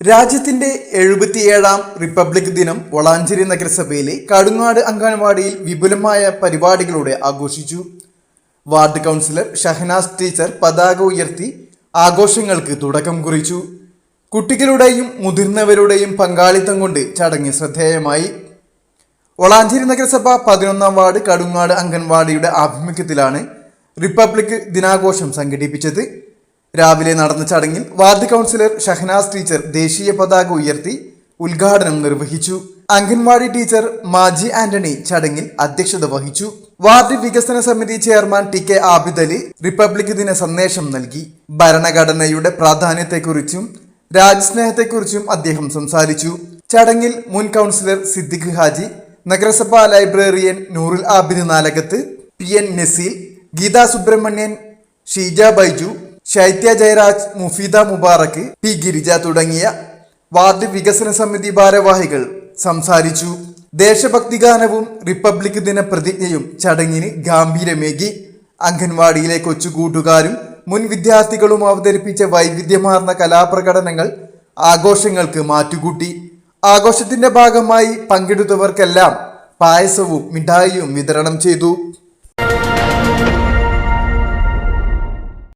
രാജ്യത്തിന്റെ എഴുപത്തിയേഴാം റിപ്പബ്ലിക് ദിനം വളാഞ്ചേരി നഗരസഭയിലെ കടുങ്ങാട് അംഗൻവാടിയിൽ വിപുലമായ പരിപാടികളോടെ ആഘോഷിച്ചു. വാർഡ് കൗൺസിലർ ഷഹനാസ് ടീച്ചർ പതാക ഉയർത്തി ആഘോഷങ്ങൾക്ക് തുടക്കം കുറിച്ചു. കുട്ടികളുടെയും മുതിർന്നവരുടെയും പങ്കാളിത്തം കൊണ്ട് ചടങ്ങ് ശ്രദ്ധേയമായി. വളാഞ്ചേരി നഗരസഭ പതിനൊന്നാം വാർഡ് കടുങ്ങാട് അംഗൻവാടിയുടെ ആഭിമുഖ്യത്തിലാണ് റിപ്പബ്ലിക് ദിനാഘോഷം സംഘടിപ്പിച്ചത്. രാവിലെ നടന്ന ചടങ്ങിൽ വാർഡ് കൗൺസിലർ ഷഹനാസ് ടീച്ചർ ദേശീയ പതാക ഉയർത്തി ഉദ്ഘാടനം നിർവഹിച്ചു. അംഗൻവാടി ടീച്ചർ മാജി ആന്റണി ചടങ്ങിൽ അധ്യക്ഷത വഹിച്ചു. വാർഡ് വികസന സമിതി chairman T K Abidali republic ദിന സന്ദേശം നൽകി. ഭരണഘടനയുടെ പ്രാധാന്യത്തെക്കുറിച്ചും രാജ്യസ്നേഹത്തെക്കുറിച്ചും അദ്ദേഹം സംസാരിച്ചു. ചടങ്ങിൽ മുൻ കൗൺസിലർ സിദ്ദിഖ് ഹാജി നഗരസഭാ librarian Noorul Abid Nalakath P N Naseel Geetha Subramanian Sheeja Baiju Shaithya Jayaraj Mufeeda Mubarak P Girija തുടങ്ങിയ വാർഡ് വികസന സമിതി ഭാരവാഹികൾ സംസാരിച്ചു. ദേശഭക്തി ഗാനവും റിപ്പബ്ലിക് ദിന പ്രതിജ്ഞയും ചടങ്ങിന് ഗാംഭീര്യമേകി. അംഗൻവാടിയിലെ കൊച്ചുകൂട്ടുകാരും മുൻ വിദ്യാർത്ഥികളും അവതരിപ്പിച്ച വൈവിധ്യമാർന്ന കലാപ്രകടനങ്ങൾ ആഘോഷങ്ങൾക്ക് മാറ്റുകൂട്ടി. ആഘോഷത്തിന്റെ ഭാഗമായി പങ്കെടുത്തവർക്കെല്ലാം പായസവും മിഠായിയും വിതരണം ചെയ്തു.